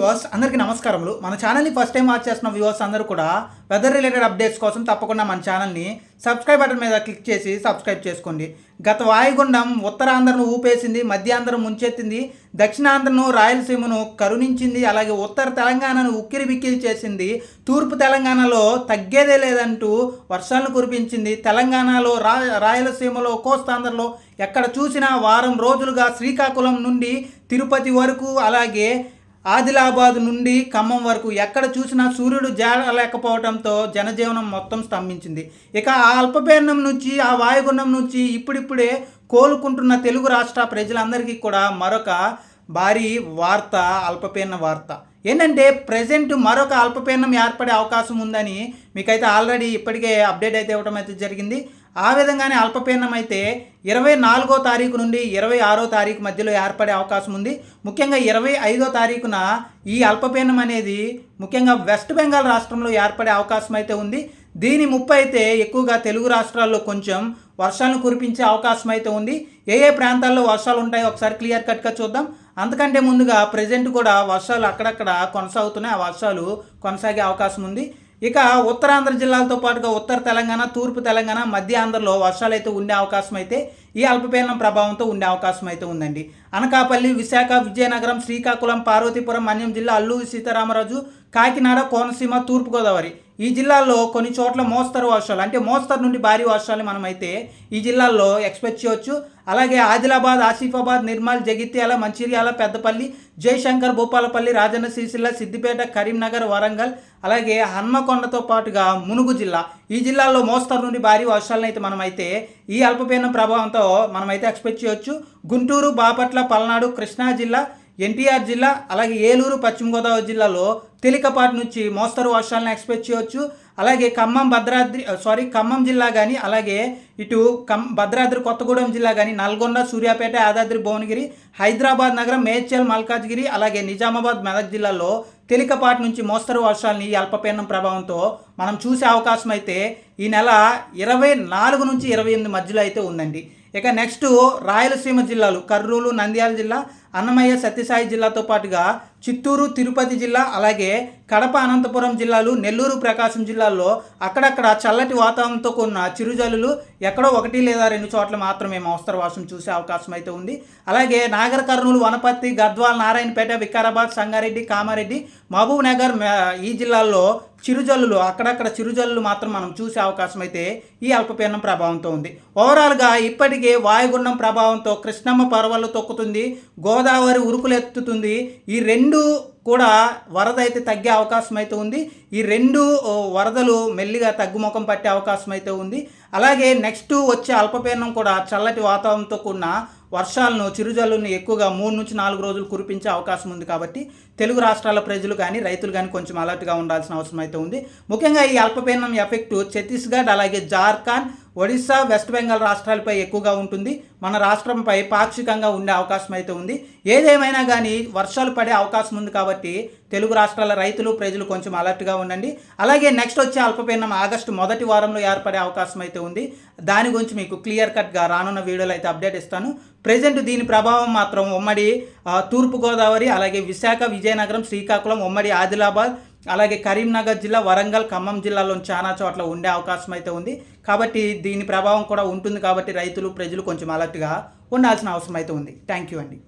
Viewers అందరికీ నమస్కారములు. మన ఛానల్ని ఫస్ట్ టైం వాచ్ చేస్తున్న వ్యూవర్స్ అందరూ కూడా వెదర్ రిలేటెడ్ అప్డేట్స్ కోసం తప్పకుండా మన ఛానల్ని సబ్స్క్రైబ్ బటన్ మీద క్లిక్ చేసి సబ్స్క్రైబ్ చేసుకోండి. గత వాయుగుండం ఉత్తరాంధ్రను ఊపేసింది మధ్యాంధ్రం ముంచెత్తింది దక్షిణాంధ్రను రాయలసీమను కరుణించింది అలాగే ఉత్తర తెలంగాణను ఉక్కిరి బిక్కిరి చేసింది తూర్పు తెలంగాణలో తగ్గేదే లేదంటూ వర్షాలను కురిపించింది తెలంగాణలో రా రాయలసీమలో కోస్తాంధ్రలో ఎక్కడ చూసినా వారం రోజులుగా శ్రీకాకుళం నుండి తిరుపతి వరకు అలాగే ఆదిలాబాద్ నుండి ఖమ్మం వరకు ఎక్కడ చూసినా సూర్యుడు జాడలేకపోవడంతో జనజీవనం మొత్తం స్తంభించింది. ఇక ఆ అల్పపీడనం నుంచి ఆ వాయుగుండం నుంచి ఇప్పుడిప్పుడే కోలుకుంటున్న తెలుగు రాష్ట్ర ప్రజలందరికీ కూడా మరొక భారీ వార్త అల్పపీడన వార్త. ఏంటంటే ప్రజెంట్ మరొక అల్పపీడనం ఏర్పడే అవకాశం ఉందని మీకైతే ఆల్రెడీ ఇప్పటికే అప్డేట్ అయితే ఇవ్వడం అయితే జరిగింది. ఆ విధంగానే అల్పపీడనం అయితే ఇరవై నాలుగో తారీఖు నుండి ఇరవై ఆరో తారీఖు మధ్యలో ఏర్పడే అవకాశం ఉంది. ముఖ్యంగా ఇరవై ఐదో తారీఖున ఈ అల్పపీడనం అనేది ముఖ్యంగా వెస్ట్ బెంగాల్ రాష్ట్రంలో ఏర్పడే అవకాశం అయితే ఉంది. దీని ముప్పు అయితే ఎక్కువగా తెలుగు రాష్ట్రాల్లో కొంచెం వర్షాలను కురిపించే అవకాశం అయితే ఉంది. ఏ ఏ ప్రాంతాల్లో వర్షాలు ఉంటాయో ఒకసారి క్లియర్ కట్గా చూద్దాం. అంతకంటే ముందుగా ప్రజెంట్ కూడా వర్షాలు అక్కడక్కడ కొనసాగుతున్నాయి. ఆ వర్షాలు కొనసాగే అవకాశం ఉంది. ఇక ఉత్తరాంధ్ర జిల్లాలతో పాటుగా ఉత్తర తెలంగాణ తూర్పు తెలంగాణ మధ్య ఆంధ్రలో వర్షాలు అయితే ఉండే అవకాశం అయితే ఈ అల్పపీడనం ప్రభావంతో ఉండే అవకాశం అయితే ఉందండి. అనకాపల్లి విశాఖ విజయనగరం శ్రీకాకుళం పార్వతీపురం మన్యం జిల్లా అల్లూరి సీతారామరాజు కాకినాడ కోనసీమ తూర్పుగోదావరి ఈ జిల్లాల్లో కొన్ని చోట్ల మోస్తరు వర్షాలు అంటే మోస్తరు నుండి భారీ వర్షాలు మనమైతే ఈ జిల్లాల్లో ఎక్స్పెక్ట్ చేయొచ్చు. అలాగే ఆదిలాబాద్ ఆసిఫాబాద్ నిర్మల్ జగిత్యాల మంచిర్యాల పెద్దపల్లి జయశంకర్ భూపాలపల్లి రాజన్న సిరిసిల్ల సిద్దిపేట కరీంనగర్ వరంగల్ అలాగే హన్మకొండతో పాటుగా మునుగు జిల్లా. ఈ జిల్లాల్లో మోస్తరు నుండి భారీ వర్షాలను అయితే మనమైతే ఈ అల్పపీడనం ప్రభావంతో మనమైతే ఎక్స్పెక్ట్ చేయొచ్చు. గుంటూరు బాపట్ల పల్నాడు కృష్ణా జిల్లా ఎన్టీఆర్ జిల్లా అలాగే ఏలూరు పశ్చిమ గోదావరి జిల్లాలో తేలికపాటి నుంచి మోస్తరు వర్షాలను ఎక్స్పెక్ట్ చేయొచ్చు. అలాగే ఖమ్మం భద్రాద్రి సారీ ఖమ్మం జిల్లా కానీ అలాగే ఇటు కమ్ భద్రాద్రి కొత్తగూడెం జిల్లా కానీ నల్గొండ సూర్యాపేట యాదాద్రి భువనగిరి హైదరాబాద్ నగరం మేడ్చల్ మల్కాజ్గిరి అలాగే నిజామాబాద్ మెదక్ జిల్లాలో తేలికపాటి నుంచి మోస్తరు వర్షాలని అల్పపీడనం ప్రభావంతో మనం చూసే అవకాశం అయితే ఈ నెల ఇరవై నాలుగు నుంచి ఇరవై ఎనిమిది మధ్యలో అయితే ఉందండి. ఇక నెక్స్ట్ రాయలసీమ జిల్లాలు కర్నూలు నంద్యాల జిల్లా అన్నమయ్య సత్యసాయి జిల్లాతో పాటుగా చిత్తూరు తిరుపతి జిల్లా అలాగే కడప అనంతపురం జిల్లాలు నెల్లూరు ప్రకాశం జిల్లాల్లో అక్కడక్కడ చల్లటి వాతావరణంతో కూడిన చిరుజల్లులు ఎక్కడో ఒకటి లేదా రెండు చోట్ల మాత్రమే మోస్తరు వర్షం చూసే అవకాశం అయితే ఉంది. అలాగే నాగర్ కర్నూలు వనపర్తి గద్వాల్ నారాయణపేట వికారాబాద్ సంగారెడ్డి కామారెడ్డి మహబూబ్ నగర్ ఈ జిల్లాల్లో చిరుజల్లులు అక్కడక్కడ చిరుజల్లులు మాత్రం మనం చూసే అవకాశం అయితే ఈ అల్పపీడనం ప్రభావంతో ఉంది. ఓవరాల్గా ఇప్పటికే వాయుగుండం ప్రభావంతో కృష్ణమ్మ పర్వాలు తొక్కుతుంది గోదావరి ఉరుకులెత్తుతుంది ఈ రెండు రెండు కూడా వరద అయితే తగ్గే అవకాశం అయితే ఉంది. ఈ రెండు వరదలు మెల్లిగా తగ్గుముఖం పట్టే అవకాశం అయితే ఉంది. అలాగే నెక్స్ట్ వచ్చే అల్పపీడనం కూడా చల్లటి వాతావరణంతో కూడిన వర్షాలను చిరుజల్లుని ఎక్కువగా మూడు నుంచి నాలుగు రోజులు కురిపించే అవకాశం ఉంది కాబట్టి తెలుగు రాష్ట్రాల ప్రజలు కానీ రైతులు కానీ కొంచెం అలర్ట్గా ఉండాల్సిన అవసరం అయితే ఉంది. ముఖ్యంగా ఈ అల్పపీడనం ఎఫెక్ట్ ఛత్తీస్గఢ్ అలాగే జార్ఖండ్ ఒడిశా వెస్ట్ బెంగాల్ రాష్ట్రాలపై ఎక్కువగా ఉంటుంది. మన రాష్ట్రంపై పాక్షికంగా ఉండే అవకాశం అయితే ఉంది. ఏదేమైనా కానీ వర్షాలు పడే అవకాశం ఉంది కాబట్టి తెలుగు రాష్ట్రాల రైతులు ప్రజలు కొంచెం అలర్ట్గా ఉండండి. అలాగే నెక్స్ట్ వచ్చే అల్పపీడనం ఆగస్టు మొదటి వారంలో ఏర్పడే అవకాశం అయితే ఉంది. దాని గురించి మీకు క్లియర్ కట్గా రానున్న వీడియోలో అయితే అప్డేట్ ఇస్తాను. ప్రజెంట్ దీని ప్రభావం మాత్రం ఉమ్మడి తూర్పుగోదావరి అలాగే విశాఖ విజయనగరం శ్రీకాకుళం ఉమ్మడి ఆదిలాబాద్ అలాగే కరీంనగర్ జిల్లా వరంగల్ ఖమ్మం జిల్లాలో చాలా చోట్ల ఉండే అవకాశం అయితే ఉంది. కాబట్టి దీని ప్రభావం కూడా ఉంటుంది కాబట్టి రైతులు ప్రజలు కొంచెం అలర్ట్గా ఉండాల్సిన అవసరం అయితే ఉంది. థ్యాంక్ యూ అండి.